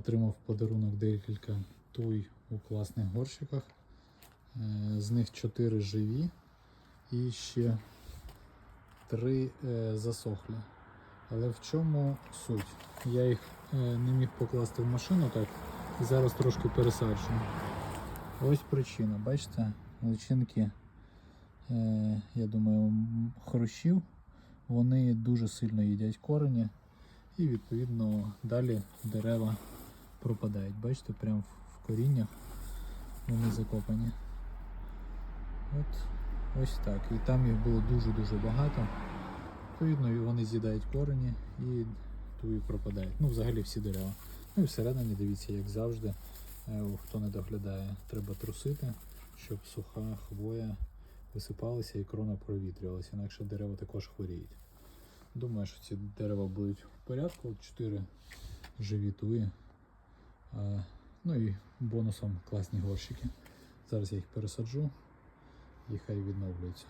Отримав подарунок декілька туй у класних горщиках. Е, З них 4 живі і ще 3 засохлі. Але в чому суть? Я їх е, не міг покласти в машину так і зараз трошки пересаджую. Ось причина, бачите, личинки, е, я думаю, хрущів, вони дуже сильно їдять корені і відповідно далі дерева пропадають. Бачите, прямо в- коріннях вони закопані. От ось так. І там їх було дуже-дуже багато. Відповідно, вони з'їдають корені і туї пропадають. Ну, взагалі всі дерева. Ну і всередині, дивіться, як завжди, е, хто не доглядає, треба трусити, щоб суха хвоя висипалася і крона провітрювалася, інакше дерева також хворіють. Думаю, що ці дерева будуть в порядку. От Чотири живі туї. А, ну і бонусом класні горщики. Зараз я їх пересаджу і хай відновлюються.